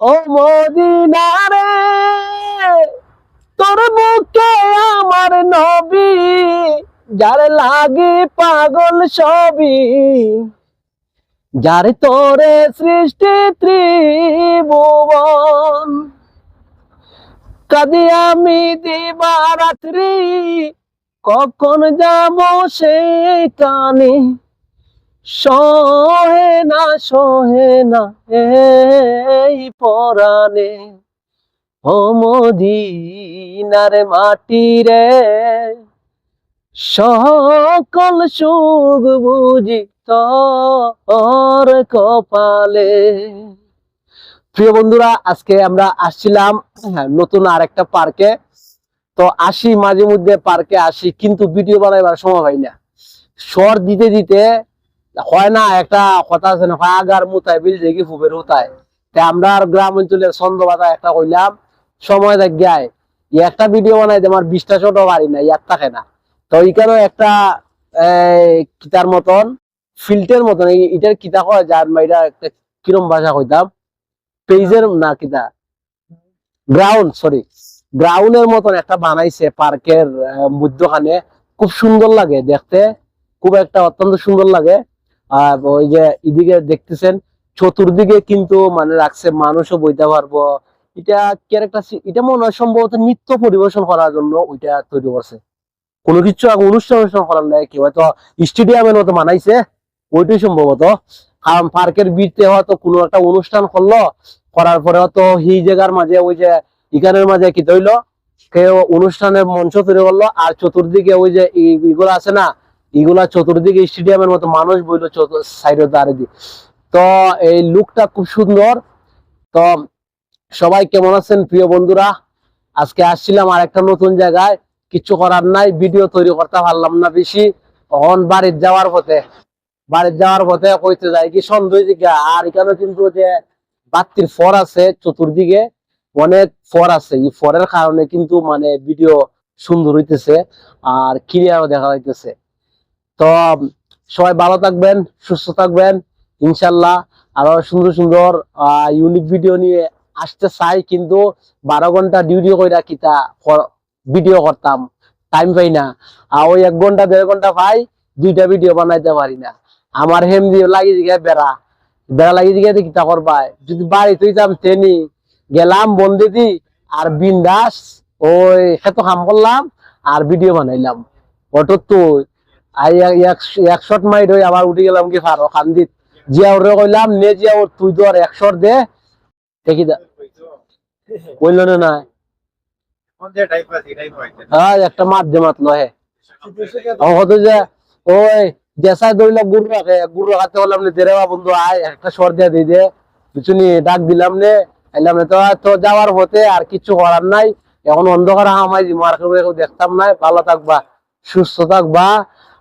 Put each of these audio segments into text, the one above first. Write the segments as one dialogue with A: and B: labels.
A: ও মদিনারে, তোর মুখে আমার নবী, যার লাগে পাগল সবই যার তোরে সৃষ্টি ত্রিভুবন। কাদি আমি দিবারাত্রি, কখন যাব সে কানে সহে না সহে না এই পরাণে। ও মদিনার মাটি রে সকল সুখ বুঝি তোর কপালে। প্রিয় বন্ধুরা আজকে আমরা আসছিলাম হ্যাঁ, নতুন আর একটা পার্কে। তো আসি মাঝে মধ্যে পার্কে আসি কিন্তু ভিডিও বানাইবার সময় হয় না। শর দিতে দিতে হয় না, একটা কথা আছে না, হয় আগার মুতায়, বিল দেখি ফুবের হুতায়। তা আমরা গ্রাম অঞ্চলের ছন্দবাদা একটা কইলাম, সময় দেখ গায় একটা ভিডিও বানাইতে আমার বিশটা ছোট পারি না ইয়ার থাকে না। তো এইখানেও একটা কিতার মতন ফিল্টের মতন এটার কিতা কয়, যার মাইরা একটা কিরম ভাষা কইতাম, পেজের না কিতা গ্রাউন্ড সরি গ্রাউন্ডের মতন একটা বানাইছে পার্কের মধ্যখানে, খুব সুন্দর লাগে দেখতে, খুব একটা অত্যন্ত সুন্দর লাগে। আর ওই যে এদিকে দেখতেছেন, চতুর্দিকে কিন্তু মানে রাখছে মানুষও বইতে পারব। এটা কি একটা এটা মনে হয় সম্ভবত নৃত্য পরিবেশন করার জন্য ওইটা তৈরি করছে। কোনো কিছু আগে অনুষ্ঠান অনুষ্ঠান করার নাই কি হয়তো স্টেডিয়ামের মতো বানাইছে, ওইটাই সম্ভবত। কারণ পার্কের বিরতে হয়তো কোনো একটা অনুষ্ঠান করল, করার পরে হয়তো এই জায়গার মাঝে, ওই যে ইখানের মাঝে কি তৈলো কেউ অনুষ্ঠানের মঞ্চ তৈরি করল, আর চতুর্দিকে ওই যে ইগুলো আছে না এগুলা চতুর্দিকে স্টেডিয়ামের মতো মানুষ বইলো সাইডে দাঁড়িয়ে দিয়ে। তো এই লুকটা খুব সুন্দর। তো সবাই কেমন আছেন প্রিয় বন্ধুরা? আজকে আসছিলাম আর একটা নতুন জায়গায়। কিছু করার নাই, ভিডিও তৈরি করতে পারলাম না বেশি। তখন বাড়ির যাওয়ার পথে, বাড়ির যাওয়ার পথে কইতে যায় কি সন্দেহ দিকে। আর এখানে কিন্তু যে বাত্তির ফর আছে চতুর্দিকে, অনেক ফর আছে। এই ফরের কারণে কিন্তু মানে ভিডিও সুন্দর হইতেছে আর ক্লিয়ারও দেখা যাইতেছে। তো সবাই ভালো থাকবেন, সুস্থ থাকবেন। ইনশাল্লাহ আরও সুন্দর সুন্দর ইউনিক ভিডিও নিয়ে আসতে চাই, কিন্তু বারো ঘণ্টা ডিউটি কইরা কিতা ভিডিও করতাম। টাইম পাই না। আর ওই এক ঘণ্টা, দেড় ঘণ্টা পাই, দুইটা ভিডিও বানাইতে পারি না। আমার হেম দিয়ে লাগি দিকে বেড়া। বেড়া লাগি দিকে কিতা করবাই যদি বাড়ি তুই যাম তেনি, গেলাম বন্দি দি আর বিন্দাস, ওই খেতো কাম করলাম, আর ভিডিও বানাইলাম। অটো তো এক শট আবার উঠে গেলাম কি ফারো কান্দিত জিয়া ওরে কইলাম নে জিয়া ওর তুই তো আর এক শট দে। দেখি দা। কইল না না হ্যাঁ একটা হত যে ওই গুড় রাখে গুড় রাখাতে বললাম নে দেরে বা বন্ধু আয় একটা শর দিয়ে দিয়ে দে। পিছনে ডাক দিলাম নে? এলাম নে তো তো যাওয়ার পথে আর কিছু করার নাই। এখন অন্ধকার হামাই মার্কেট দেখতাম নাই। ভালো থাকবা সুস্থ থাকবা।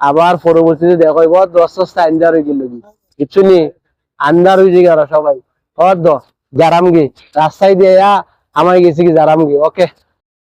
A: আবার পরবর্তীতে দেখাইব দশ দশটা আন্দার হয়ে গেল কিছু নি? আন্দার হয়ে গেল সবাই। অর্ধ জারামগি। রাস্তায় দিয়ে আমার গেছি কি জারামগি। ওকে।